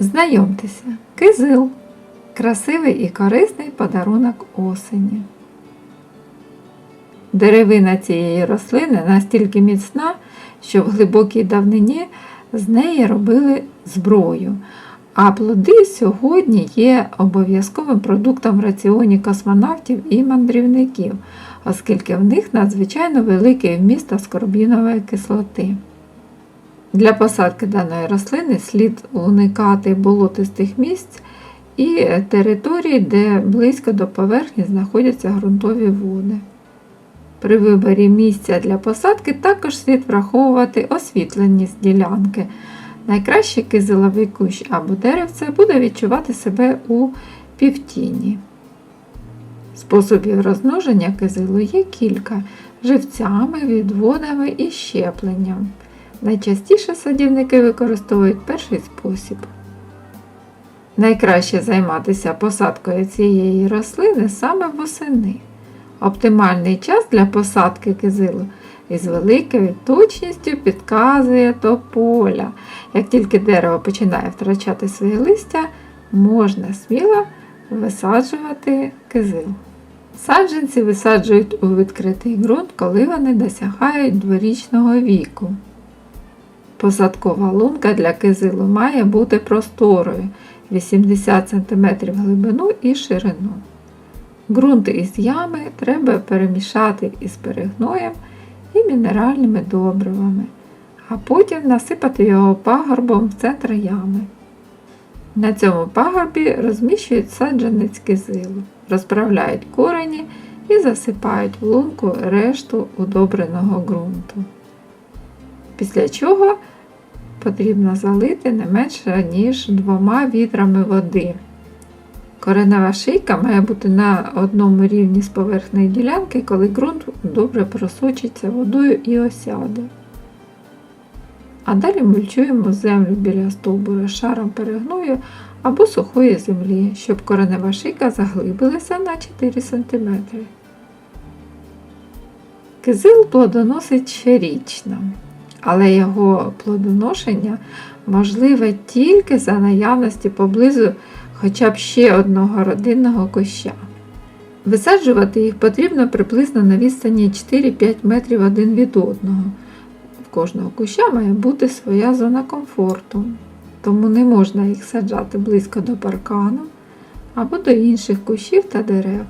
Знайомтеся, кизил красивий і корисний подарунок осені. Деревина цієї рослини настільки міцна, що в глибокій давнині з неї робили зброю, а плоди сьогодні є обов'язковим продуктом в раціоні космонавтів і мандрівників, оскільки в них надзвичайно великий вміст аскорбінової кислоти. Для посадки даної рослини слід уникати болотистих місць і територій, де близько до поверхні знаходяться ґрунтові води. При виборі місця для посадки також слід враховувати освітленість ділянки. Найкраще кизиловий кущ або деревце буде відчувати себе у півтіні. Способів розмноження кизилу є кілька живцями, відводами і щепленням. Найчастіше садівники використовують перший спосіб. Найкраще займатися посадкою цієї рослини саме восени. Оптимальний час для посадки кизилу із великою точністю підказує тополя. Як тільки дерево починає втрачати своє листя, можна сміло висаджувати кизил. Саджанці висаджують у відкритий ґрунт, коли вони досягають дворічного віку. Посадкова лунка для кизилу має бути просторою 80 см глибину і ширину. Ґрунт із ями треба перемішати із перегноєм і мінеральними добривами, а потім насипати його пагорбом в центр ями. На цьому пагорбі розміщують саджанець кизилу, розправляють корені і засипають в лунку решту удобреного ґрунту. Після чого потрібно залити не менше ніж двома вітрами води. Коренева шийка має бути на одному рівні з поверхнею ділянки, коли ґрунт добре просочиться водою і осяде. А далі мульчуємо землю біля стовбура шаром перегною або сухої землі, щоб коренева шийка заглибилася на 4 см. Кизил плодоносить щорічно, але його плодоношення можливе тільки за наявності поблизу хоча б ще одного родинного куща. Висаджувати їх потрібно приблизно на відстані 4-5 метрів один від одного. В кожного куща має бути своя зона комфорту, тому не можна їх саджати близько до паркану або до інших кущів та дерев.